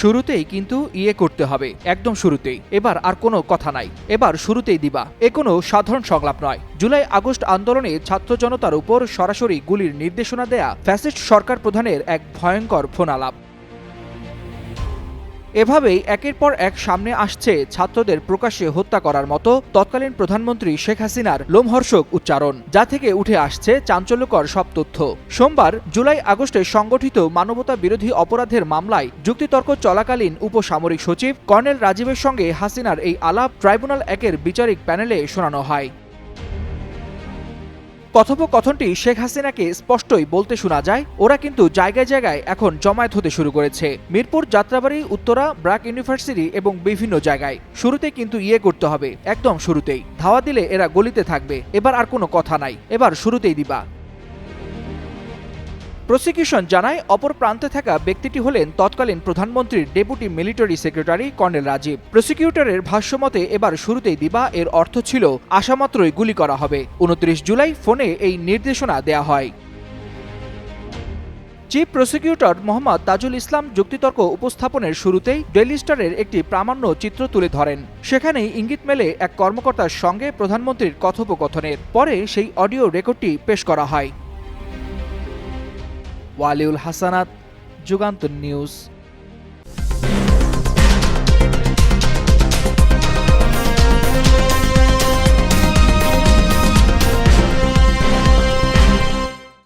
শুরুতেই কিন্তু ইয়ে করতে হবে, একদম শুরুতেই। এবার আর কোনো কথা নাই। এবার শুরুতেই দিবা। এ কোনো সাধারণ সংলাপ নয়। জুলাই আগস্ট আন্দোলনে ছাত্র জনতার উপর সরাসরি গুলির নির্দেশনা দেয়া ফ্যাসিস্ট সরকার প্রধানের এক ভয়ঙ্কর ফোন আলাপ এভাবেই একের পর এক সামনে আসছে ছাত্রদের প্রকাশ্যে হত্যা করার মতো তৎকালীন প্রধানমন্ত্রী শেখ হাসিনার লোমহর্ষক উচ্চারণ, যা থেকে উঠে আসছে চাঞ্চল্যকর সব তথ্য। সোমবার, জুলাই আগস্টে সংগঠিত মানবতা বিরোধী অপরাধের মামলায় যুক্তিতর্ক চলাকালীন উপসামরিক সচিব কর্নেল রাজীবের সঙ্গে হাসিনার এই আলাপ ট্রাইব্যুনাল একের বিচারিক প্যানেলে শোনানো হয়। কথোপকথনটি শেখ হাসিনাকে স্পষ্টই বলতে শোনা যায়, ওরা কিন্তু জায়গায় জায়গায় এখন জমায়েত হতে শুরু করেছে। মিরপুর, যাত্রাবাড়ি, উত্তরা ব্র্যাক ইউনিভার্সিটি এবং বিভিন্ন জায়গায়। শুরুতে কিন্তু ইয়ে করতে হবে, একদম শুরুতেই। ধাওয়া দিলে এরা গলিতে থাকবে, এবার আর কোনো কথা নাই, এবার শুরুতেই দিবা। প্রসিকিউশন জানায়, অপর প্রান্তে থাকা ব্যক্তিটি হলেন তৎকালীন প্রধানমন্ত্রীর deputy military secretary colonel Rajib. প্রসিকিউটরের ভাষ্যমতে, এবার শুরুতেই দিবা এর অর্থ ছিল আসামাত্রই গুলি করা হবে। উনত্রিশ জুলাই ফোনে এই নির্দেশনা দেয়া হয়। চিফ প্রসিকিউটর মোহাম্মদ তাজুল ইসলাম যুক্তিতর্ক উপস্থাপনের শুরুতেই ডেইলি স্টারের একটি প্রামাণ্য চিত্র তুলে ধরেন। সেখানেই ইঙ্গিত মেলে এক কর্মকর্তার সঙ্গে প্রধানমন্ত্রীর কথোপকথনের। পরে সেই অডিও রেকর্ডটি পেশ করা হয়। ওয়ালিউল হাসানাত যুগান্ত নিউজ।